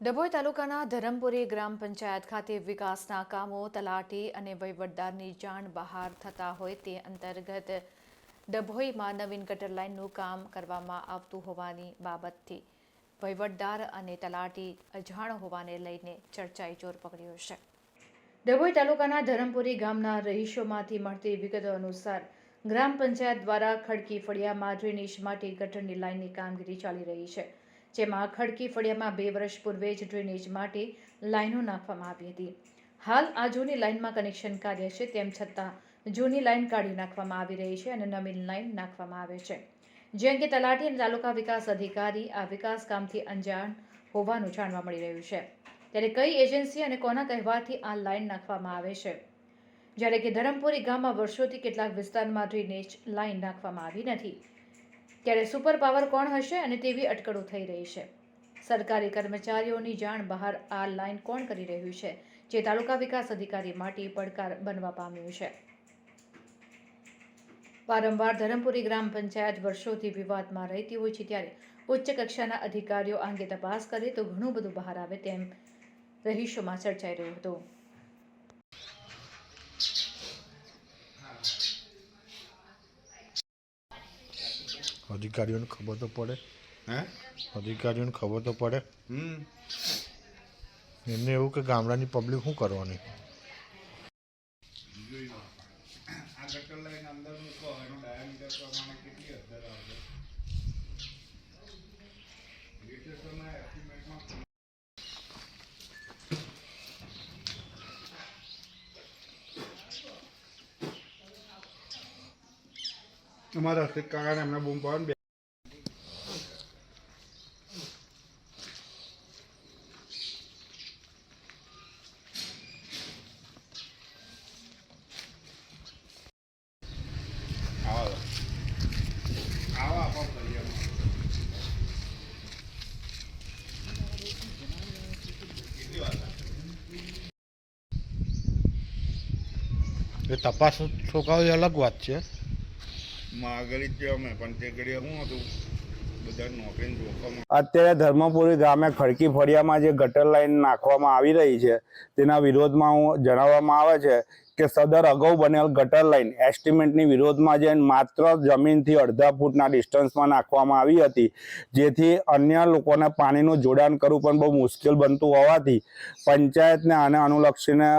ડભોઈ તાલુકાના ધરમપુરી ગ્રામ પંચાયત ખાતે વિકાસના કામો, તલાટી અને વહીવટદારની જાણ બહાર થતા હોય તે અંતર્ગત ડભોઈમાં નવીન ગટર લાઇનનું કામ કરવામાં આવતું હોવાની બાબતથી વહીવટદાર અને તલાટી અજાણ હોવાને લઈને ચર્ચાએ જોર પકડ્યો છે. ડભોઈ તાલુકાના ધરમપુરી ગામના રહીશોમાંથી મળતી વિગતો અનુસાર ગ્રામ પંચાયત દ્વારા ખડકી ફળિયામાં ડ્રેનેજ માટે ગટરની લાઇનની કામગીરી ચાલી રહી છે, જેમાં ખડકી ફળિયામાં બે વર્ષ પૂર્વે જ ડ્રેનેજ માટે લાઇનો નાખવામાં આવી હતી. હાલ આ જૂની લાઇનમાં કનેક્શન કાર્ય છે, તેમ છતાં જૂની લાઇન કાઢી નાખવામાં આવી રહી છે અને નવીન લાઇન નાખવામાં આવે છે. જે અંગે તલાટી અને તાલુકા વિકાસ અધિકારી આ વિકાસ કામથી અંજાણ હોવાનું જાણવા મળી રહ્યું છે. ત્યારે કઈ એજન્સી અને કોના કહેવાથી આ લાઇન નાખવામાં આવે છે? જ્યારે કે ધરમપુરી ગામમાં વર્ષોથી કેટલાક વિસ્તારમાં ડ્રેનેજ લાઇન નાખવામાં આવી નથી. ત્યારે સુપર પાવર કોણ હશે અને તેવી અટકળો થઈ રહી છે. સરકારી કર્મચારીઓની જાણ બહાર આ લાઇન કોણ કરી રહ્યું છે, જે તાલુકા વિકાસ અધિકારી માટે પડકાર બનવા પામ્યું છે. વારંવાર ધરમપુરી ગ્રામ પંચાયત વર્ષોથી વિવાદમાં રહેતી હોય છે, ત્યારે ઉચ્ચ કક્ષાના અધિકારીઓ અંગે તપાસ કરે તો ઘણું બધું બહાર આવે તેમ રહીશોમાં ચર્ચાઈ રહ્યું હતું. અધિકારીઓને ખબર તો પડે. હે? અધિકારીઓને ખબર તો પડે. એમને એવું કે ગામડાની પબ્લિક શું કરવાની આ ગટર લાઈન અંદર મૂકો એનો ડાયામીટર પ્રમાણે કેટલી અસર આવશે લિટરેચરના એસ્ટિમેટમાં અમારા હસ્તે કાકાને એમને બૂમ પાડે ને બે આવો આવો આપો કરીએ કેટલી વાર એ તપાસ છોકરાઓ એ અલગ વાત છે માગળી જ અમે, પણ તે ઘડીએ શું હતું. અત્યારે ધર્મપુરી ગામે ખડકી ફળિયામાં જે ગટર લાઈન નાખવામાં આવી રહી છે, તેના વિરોધમાં હું જણાવવામાં આવે છે કે સદર અગાઉ બનેલ ગટર લાઈન એસ્ટિમેટની વિરોધમાં જે માત્ર જમીનથી અડધા ફૂટના ડિસ્ટન્સમાં નાખવામાં આવી હતી, જેથી અન્ય લોકોને પાણીનું જોડાણ કરવું પણ બહુ મુશ્કેલ બનતું હોવાથી પંચાયતને આને અનુલક્ષીને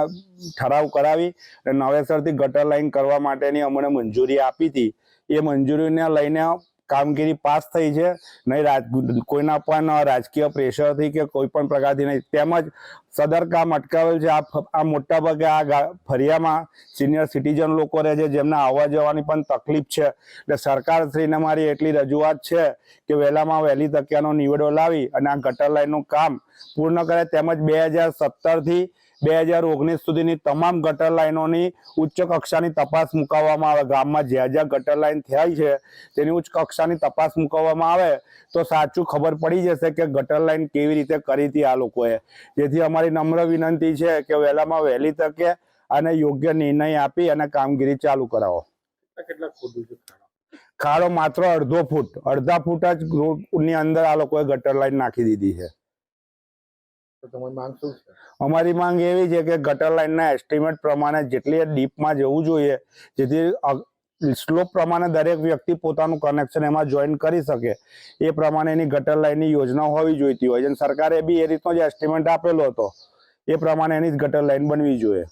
ઠરાવ કરાવી અને નવેસરથી ગટર લાઈન કરવા માટેની અમને મંજૂરી આપી હતી. એ મંજૂરીને લઈને કામગીરી પાસ થઈ છે. નહીં, રાજ, કોઈના પણ રાજકીય પ્રેશરથી કે કોઈ પણ પ્રકારથી નહીં. તેમજ સદર કામ અટકાવેલ છે. આ આ મોટાભાગે આ ફરિયામાં સિનિયર સિટીઝન લોકો રહે છે. જેમને આવવા જવાની પણ તકલીફ છે. એટલે સરકારશ્રીને મારી એટલી રજૂઆત છે કે વહેલામાં વહેલી તકિયાનો નિવેડો લાવી અને આ ગટર લાઇનનું કામ પૂર્ણ કરે. તેમજ બે હજાર સત્તરથી બે હજાર ઓગણીસ સુધીની તમામ ગટર લાઈનોની ઉચ્ચ કક્ષાની તપાસ મુકાવવામાં આવે. ગામમાં જ્યાં જ્યાં ગટર લાઇન થાય છે તેની ઉચ્ચ કક્ષાની તપાસ મુકાવવામાં આવે તો સાચું ખબર પડી જશે કે ગટર લાઈન કેવી રીતે કરી હતી આ લોકોએ. જેથી અમારી નમ્ર વિનંતી છે કે વહેલામાં વહેલી તકે અને યોગ્ય નિર્ણય આપી અને કામગીરી ચાલુ કરાવો. ખાડો માત્ર અડધો ફૂટ. અડધા ફૂટ જ રોડની અંદર આ લોકોએ ગટર લાઈન નાખી દીધી છે. અમારી માંગ એવી છે કે ગટર લાઈનના એસ્ટિમેટ પ્રમાણે જેટલી ડીપમાં જવું જોઈએ, જેથી સ્લોપ પ્રમાણે દરેક વ્યક્તિ પોતાનું કનેક્શન એમાં જોઈન કરી શકે. એ પ્રમાણેની ગટર લાઈનની યોજના હોવી જોઈતી હોય. છે સરકારે બી એ રીતનો જ એસ્ટિમેટ આપેલો હતો. એ પ્રમાણે એની જ ગટર લાઈન બનવી જોઈએ.